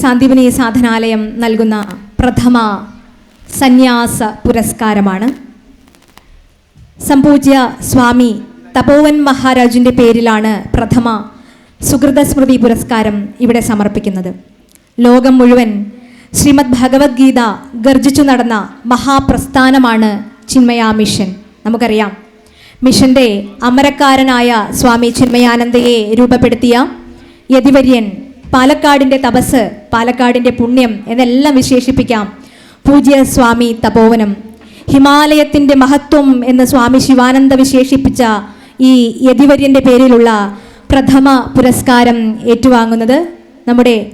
സാന്ദീപനി സാധനാലയം നൽകുന്ന പ്രഥമ സന്യാസ പുരസ്കാരമാണ്. സംപൂജ്യ സ്വാമി തപോവൻ മഹാരാജിന്റെ പേരിലാണ് പ്രഥമ സുഹൃത സ്മൃതി പുരസ്കാരം ഇവിടെ സമർപ്പിക്കുന്നത്. ലോകം മുഴുവൻ ശ്രീമദ് ഭഗവത്ഗീത ഗർജിച്ചു നടന്ന മഹാപ്രസ്ഥാനമാണ് ചിന്മയ മിഷൻ. നമുക്കറിയാം. മിഷന്റെ അമരക്കാരനായ സ്വാമി ചിന്മയാനന്ദയെ രൂപപ്പെടുത്തിയ യതിവര്യൻ പാലക്കാടിന്റെ തപസ് പാലക്കാടിന്റെ പുണ്യം എന്നെല്ലാം വിശേഷിപ്പിക്കാം. പൂജ്യ സ്വാമി തപോവനം. ഹിമാലയത്തിന്റെ മഹത്വം എന്ന് സ്വാമി ശിവാനന്ദ വിശേഷിപ്പിച്ച ഈ യതിവര്യന്റെ പേരിലുള്ള പ്രഥമ പുരസ്കാരം ഏറ്റുവാങ്ങുന്നത് നമ്മുടെ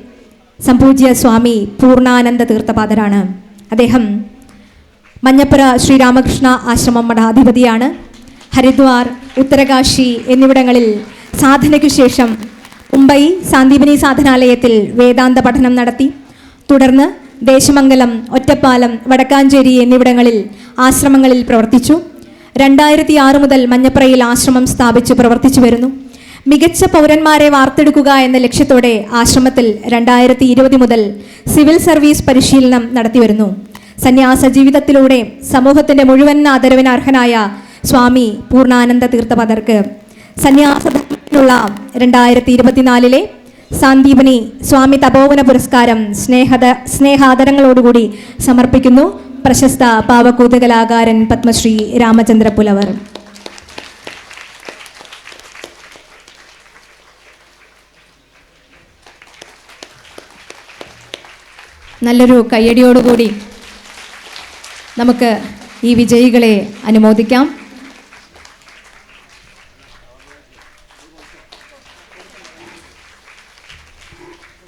സംപൂജ്യ സ്വാമി പൂർണാനന്ദ തീർത്ഥപാദരാണ്. അദ്ദേഹം മഞ്ഞപ്പുര ശ്രീരാമകൃഷ്ണ ആശ്രമം മഠാധിപതിയാണ്. ഹരിദ്വാർ ഉത്തരകാശി എന്നിവിടങ്ങളിൽ സാധനയ്ക്കു ശേഷം മുംബൈ സാന്ദീപനി സാധനാലയത്തിൽ വേദാന്ത പഠനം നടത്തി. തുടർന്ന് ദേശമംഗലം ഒറ്റപ്പാലം വടക്കാഞ്ചേരി എന്നിവിടങ്ങളിൽ ആശ്രമങ്ങളിൽ പ്രവർത്തിച്ചു. രണ്ടായിരത്തി ആറ് മുതൽ മഞ്ഞപ്രയിൽ ആശ്രമം സ്ഥാപിച്ച് പ്രവർത്തിച്ചു വരുന്നു. മികച്ച പൗരന്മാരെ വാർത്തെടുക്കുക എന്ന ലക്ഷ്യത്തോടെ ആശ്രമത്തിൽ രണ്ടായിരത്തി ഇരുപത് മുതൽ സിവിൽ സർവീസ് പരിശീലനം നടത്തിവരുന്നു സന്യാസ ജീവിതത്തിലൂടെ സമൂഹത്തിന്റെ മുഴുവൻ ആദരവിന് അർഹനായ സ്വാമി പൂർണാനന്ദ തീർത്ഥപദർക്ക് സന്യാസത്തിനുള്ള രണ്ടായിരത്തി ഇരുപത്തിനാലിലെ സാന്ദീപനി സ്വാമി തപോവന പുരസ്കാരം സ്നേഹത സ്നേഹാദരങ്ങളോടുകൂടി സമർപ്പിക്കുന്നു പ്രശസ്ത പാവക്കൂത്ത് കലാകാരൻ പത്മശ്രീ രാമചന്ദ്ര പുലവർ നല്ലൊരു കയ്യടിയോടുകൂടി നമുക്ക് ഈ വിജയികളെ അനുമോദിക്കാം.